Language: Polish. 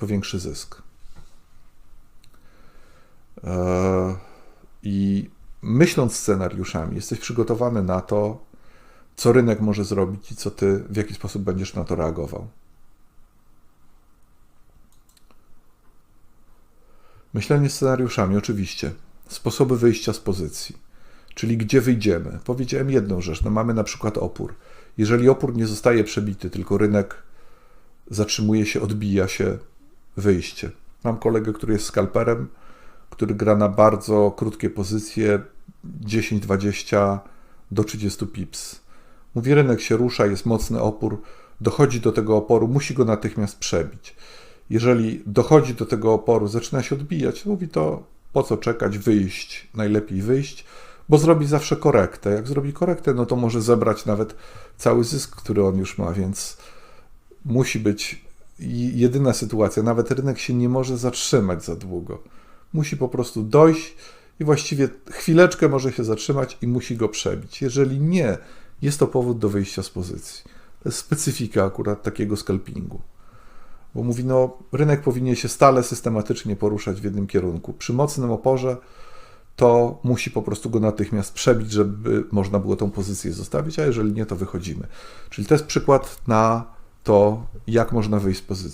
po większy zysk. E, I myśląc scenariuszami, jesteś przygotowany na to, co rynek może zrobić i co ty, w jaki sposób będziesz na to reagował. Myślenie scenariuszami, oczywiście. Sposoby wyjścia z pozycji, czyli gdzie wyjdziemy. Powiedziałem jedną rzecz, no mamy na przykład opór. Jeżeli opór nie zostaje przebity, tylko rynek zatrzymuje się, odbija się, wyjście. Mam kolegę, który jest skalperem, który gra na bardzo krótkie pozycje 10, 20 do 30 pips. Mówi, rynek się rusza, jest mocny opór, dochodzi do tego oporu, musi go natychmiast przebić. Jeżeli dochodzi do tego oporu, zaczyna się odbijać, mówi to po co czekać, wyjść, najlepiej wyjść, bo zrobi zawsze korektę. Jak zrobi korektę, no to może zebrać nawet cały zysk, który on już ma, więc musi być jedyna sytuacja, nawet rynek się nie może zatrzymać za długo. Musi po prostu dojść i właściwie chwileczkę może się zatrzymać i musi go przebić. Jeżeli nie, jest to powód do wyjścia z pozycji. To jest specyfika akurat takiego scalpingu. Bo mówi, no, rynek powinien się stale systematycznie poruszać w jednym kierunku. Przy mocnym oporze to musi po prostu go natychmiast przebić, żeby można było tą pozycję zostawić, a jeżeli nie, to wychodzimy. Czyli to jest przykład na to, jak można wyjść z pozycji.